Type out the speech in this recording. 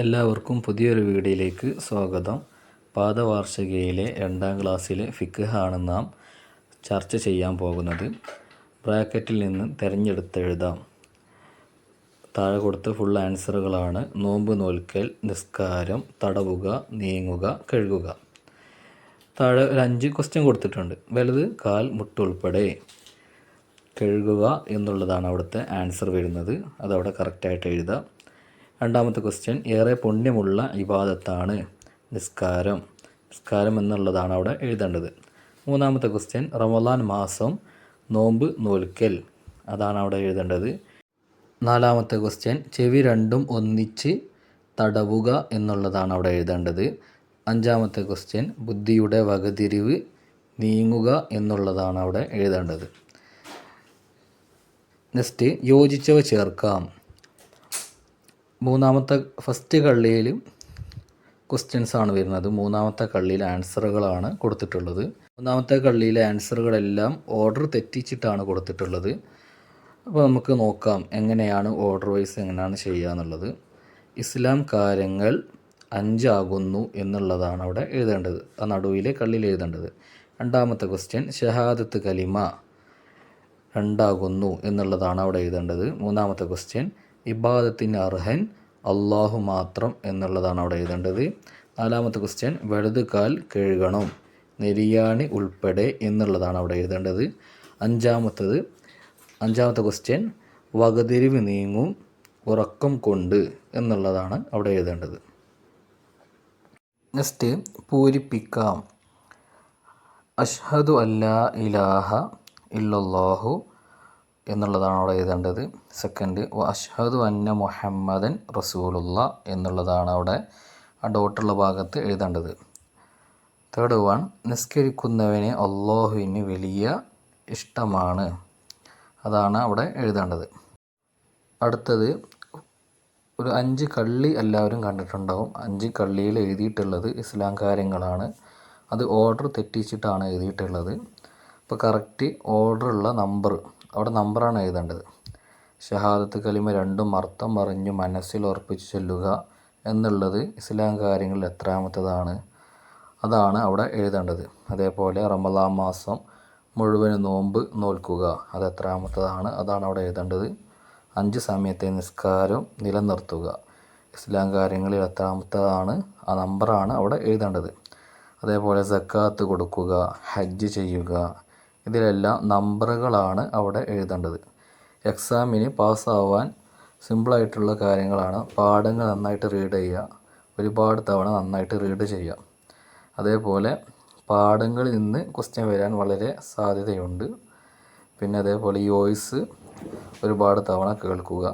എല്ലാവർക്കും പുതിയൊരു വീഡിയോയിലേക്ക് സ്വാഗതം. പാദവാർഷികയിലെ രണ്ടാം ക്ലാസ്സിലെ ഫിഖാണ് നാം ചർച്ച ചെയ്യാൻ പോകുന്നത്. ബ്രാക്കറ്റിൽ നിന്ന് തിരഞ്ഞെടുത്തെഴുതാം താഴെ കൊടുത്ത ഫുൾ ആൻസറുകളാണ് നോമ്പ് നോൽക്കൽ നിസ്കാരം തടവുക നീങ്ങുക കഴുകുക. താഴെ ഒരു അഞ്ച് ക്വസ്റ്റ്യൻ കൊടുത്തിട്ടുണ്ട്. വലുത് കാൽ മുട്ടുൾപ്പെടെ കഴുകുക എന്നുള്ളതാണ് അവിടുത്തെ ആൻസർ വരുന്നത്. അതവിടെ കറക്റ്റായിട്ട് എഴുതാം. രണ്ടാമത്തെ ക്വസ്റ്റ്യൻ ഏറെ പുണ്യമുള്ള ഇബാദത്താണ് നിസ്കാരം. നിസ്കാരം എന്നുള്ളതാണ് അവിടെ എഴുതേണ്ടത്. മൂന്നാമത്തെ ക്വസ്റ്റ്യൻ റമദാൻ മാസം നോമ്പ് നോൽക്കൽ. അതാണ് അവിടെ എഴുതേണ്ടത്. നാലാമത്തെ ക്വസ്റ്റ്യൻ ചെവി രണ്ടും ഒന്നിച്ച് തടവുക എന്നുള്ളതാണ് അവിടെ എഴുതേണ്ടത്. അഞ്ചാമത്തെ ക്വസ്റ്റ്യൻ ബുദ്ധിയുടെ വകതിരിവ് നീങ്ങുക എന്നുള്ളതാണ് അവിടെ എഴുതേണ്ടത്. നെക്സ്റ്റ് യോജിച്ചവ ചേർക്കാം. മൂന്നാമത്തെ ഫസ്റ്റ് കള്ളിയിൽ ക്വസ്റ്റ്യൻസ് ആണ് വരുന്നത്. മൂന്നാമത്തെ കള്ളിയിൽ ആൻസറുകളാണ് കൊടുത്തിട്ടുള്ളത്. മൂന്നാമത്തെ കള്ളിയിലെ ആൻസറുകളെല്ലാം ഓർഡർ തെറ്റിച്ചിട്ടാണ് കൊടുത്തിട്ടുള്ളത്. അപ്പോൾ നമുക്ക് നോക്കാം എങ്ങനെയാണ് ഓർഡർ വൈസ് എങ്ങനെയാണ് ചെയ്യുക എന്നുള്ളത്. ഇസ്ലാം കാര്യങ്ങൾ അഞ്ചാകുന്നു എന്നുള്ളതാണ് അവിടെ എഴുതേണ്ടത്. ആ നടുവിലെ കള്ളിയിൽ എഴുതേണ്ടത്. രണ്ടാമത്തെ ക്വസ്റ്റ്യൻ ഷഹാദത്ത് കലിമ രണ്ടാകുന്നു എന്നുള്ളതാണ് അവിടെ എഴുതേണ്ടത്. മൂന്നാമത്തെ ക്വസ്റ്റ്യൻ ഇബാദത്തിന് അർഹൻ അള്ളാഹു മാത്രം എന്നുള്ളതാണ് അവിടെ എഴുതേണ്ടത്. നാലാമത്തെ ക്വസ്റ്റ്യൻ വലത് കാൽ കഴുകണം. നെരിയാണി ഉൾപ്പെടെ എന്നുള്ളതാണ് അവിടെ എഴുതേണ്ടത്. അഞ്ചാമത്തത് അഞ്ചാമത്തെ ക്വസ്റ്റ്യൻ വകതിരിവ് നീങ്ങും ഉറക്കം കൊണ്ട് എന്നുള്ളതാണ് അവിടെ എഴുതേണ്ടത്. നെക്സ്റ്റ് പൂരിപ്പിക്കാം. അഷ്ഹദു അല്ലാ ഇലാഹ ഇല്ലല്ലാഹു എന്നുള്ളതാണ് അവിടെ എഴുതേണ്ടത്. സെക്കൻഡ് അഷ്ഹദു അന്ന മുഹമ്മദൻ റസൂലുള്ള എന്നുള്ളതാണ് അവിടെ ആ ഡോട്ടുള്ള ഭാഗത്ത് എഴുതേണ്ടത്. തേർഡ് വൺ നിസ്കരിക്കുന്നവനെ അള്ളാഹുവിന് വലിയ ഇഷ്ടമാണ് അതാണ് അവിടെ എഴുതേണ്ടത്. അടുത്തത് ഒരു അഞ്ച് കള്ളി എല്ലാവരും കണ്ടിട്ടുണ്ടാവും. അഞ്ച് കള്ളിയിൽ എഴുതിയിട്ടുള്ളത് ഇസ്ലാം കാര്യങ്ങളാണ്. അത് ഓർഡർ തെറ്റിച്ചിട്ടാണ് എഴുതിയിട്ടുള്ളത്. അപ്പോൾ കറക്റ്റ് ഓർഡറുള്ള നമ്പർ അവിടെ നമ്പറാണ് എഴുതേണ്ടത്. ഷഹാദത്ത് കലിമ രണ്ടും അർത്ഥം പറഞ്ഞു മനസ്സിൽ ഉറപ്പിച്ച് ചൊല്ലുക എന്നുള്ളത് ഇസ്ലാം കാര്യങ്ങളിൽ എത്രാമത്തതാണ്. അതാണ് അവിടെ എഴുതേണ്ടത്. അതേപോലെ റമദാൻ മാസം മുഴുവൻ നോമ്പ് നോൽക്കുക അത് എത്രാമത്തതാണ്. അതാണ് അവിടെ എഴുതേണ്ടത്. അഞ്ച് സമയത്തെ നിസ്കാരം നിലനിർത്തുക. ഇസ്ലാം കാര്യങ്ങളിൽ എത്രാമത്തതാണ്. ആ നമ്പറാണ് അവിടെ എഴുതേണ്ടത്. അതേപോലെ സക്കാത്ത് കൊടുക്കുക ഹജ്ജ് ചെയ്യുക ഇതിലെല്ലാം നമ്പറുകളാണ് അവിടെ എഴുതേണ്ടത്. എക്സാമിന് പാസ്സാവാൻ സിമ്പിളായിട്ടുള്ള കാര്യങ്ങളാണ്. പാഠങ്ങൾ നന്നായിട്ട് റീഡ് ചെയ്യുക. ഒരുപാട് തവണ നന്നായിട്ട് റീഡ് ചെയ്യുക. അതേപോലെ പാഠങ്ങളിൽ നിന്ന് ക്വസ്റ്റ്യൻ വരാൻ വളരെ സാധ്യതയുണ്ട്. പിന്നെ അതേപോലെ ഈ വോയിസ് ഒരുപാട് തവണ കേൾക്കുക.